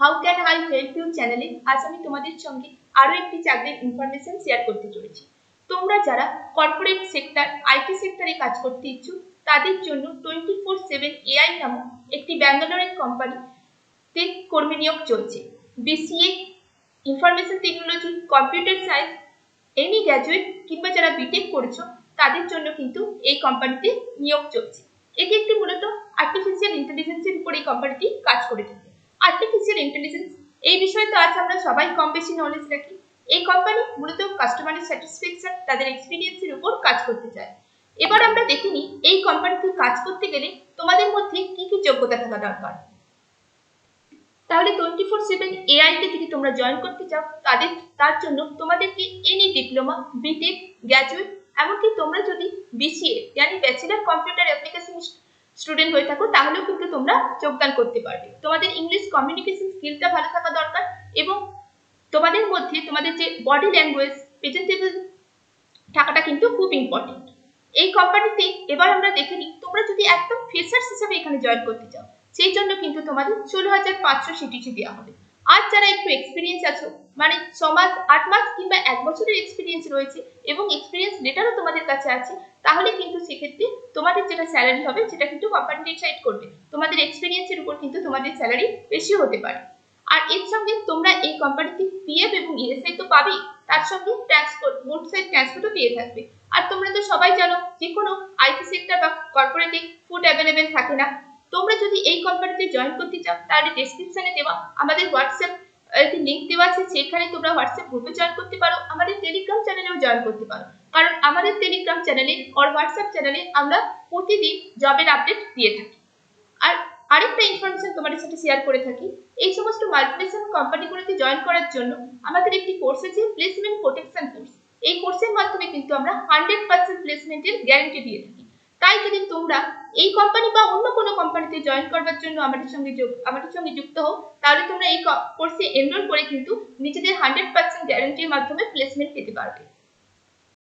How can I help you চ্যানেলে আজ আমি তোমাদের সঙ্গে আরও একটি চাকরির ইনফরমেশন শেয়ার করতে চলেছি। তোমরা যারা কর্পোরেট সেক্টর আইটি সেক্টরে কাজ করতে ইচ্ছুক, তাদের জন্য টোয়েন্টি ফোর সেভেন এআই নামক একটি ব্যাঙ্গালোরের কোম্পানিতে কর্মী নিয়োগ চলছে। B C A information technology computer science any graduate কিংবা যারা বিটেক করেছ, তাদের জন্য কিন্তু এই কোম্পানিতে নিয়োগ চলছে। এটি একটি মূলত আর্টিফিশিয়াল ইন্টেলিজেন্সের উপর এই কোম্পানিটি কাজ করে থাকে। আর্টিফিশিয়াল ইন্টেলিজেন্স এই বিষয়ে তো আজ আমরা সবাই কম বেশি নলেজ রাখি। এই কোম্পানি মূলত কাস্টমারের স্যাটিসফ্যাকশন তাদের এক্সপিরিয়েন্সের উপর কাজ করতে চায়। এবার আমরা দেখে নিই, এই কোম্পানিতে কাজ করতে গেলে তোমাদের মধ্যে কি কি যোগ্যতা থাকা দরকার? তাহলে টোয়েন্টি ফোর সেভেন এআইতে যদি তোমরা জয়েন করতে চাও, তাদের, তার জন্য তোমাদেরকে এনি ডিপ্লোমা বিটেক গ্র্যাজুয়েট এমনকি তোমরা যদি B C A bachelor computer application student হয়ে থাকো, তাহলেও কিন্তু তোমরা যোগদান করতে পারবে। তোমাদের ইংলিশ কমিউনিকেশন স্কিলটা ভালো থাকা দরকার এবং তোমাদের মধ্যে তোমাদের যে বডি ল্যাঙ্গুয়েজ প্রেজেন্টেবল থাকাটা কিন্তু খুব ইম্পর্টেন্ট এই কোম্পানিতে এবার আমরা দেখে নিই, তোমরা যদি একদম ফ্রেশার্স হিসেবে এখানে জয়েন করতে চাও, সেই জন্য কিন্তু তোমাদের ষোলো হাজার পাঁচশো সিটিসি দেওয়া হবে। আর যারা একটু এক্সপিরিয়েন্স আছো মানে ছ মাস, আট মাস কিংবা এক বছরের এক্সপিরিয়েন্স রয়েছে এবং এক্সপিরিয়েন্স লেটারও তোমাদের কাছে আছে, তাহলে কিন্তু সেক্ষেত্রে যেটা স্যালারি হবে সেটা কিন্তু কোম্পানি ডিসাইড করবে। তোমাদের এক্সপিরিয়েন্সের উপর কিন্তু তোমাদের স্যালারি বেশি হতে পারে। আর এর সঙ্গে তোমরা এই কোম্পানিতে পিএফ এবং ইএসআই তো পাবেই, তার সঙ্গে ট্রান্সপোর্ট মোট সাইড ট্রান্সপোর্টও পেয়ে থাকবে। আর তোমরা তো সবাই জানো যে কোনো আইটি সেক্টর বা কর্পোরেটে ফুড অ্যাভেলেবেল থাকে না। তোমরা যদি এই কোম্পানিতে জয়েন করতে চাও, তাহলে ডেসক্রিপশনে দেওয়া আমাদের হোয়াটসঅ্যাপ একটি লিঙ্ক দেওয়া আছে সেখানে তোমরা হোয়াটসঅ্যাপ গ্রুপে জয়েন করতে পারো, আমাদের টেলিগ্রাম চ্যানেলেও জয়েন করতে পারো। কারণ আমাদের টেলিগ্রাম চ্যানেলে আর হোয়াটসঅ্যাপ চ্যানেলে আমরা প্রতিদিন জবের আপডেট দিয়ে থাকি। আর আরেকটা ইনফরমেশন তোমাদের সাথে শেয়ার করে থাকি, এই সমস্ত মাল্টিনেশনাল কোম্পানিগুলোতে জয়েন করার জন্য আমাদের একটি কোর্স আছে প্লেসমেন্ট প্রোটেকশন কোর্স এই কোর্সের মাধ্যমে কিন্তু আমরা হান্ড্রেড পার্সেন্ট প্লেসমেন্টের গ্যারান্টি দিয়ে থাকি। তাই যদি তোমরা এই কোম্পানি বা অন্য কোনো কোম্পানিতে জয়েন করবার জন্য আমাদের সঙ্গে যোগ আমাদের সঙ্গে যুক্ত হও, তাহলে তোমরা এই কোর্সে এনরোল করে কিন্তু নিজেদের হান্ড্রেড পার্সেন্ট গ্যারান্টির মাধ্যমে প্লেসমেন্ট পেতে পারবে।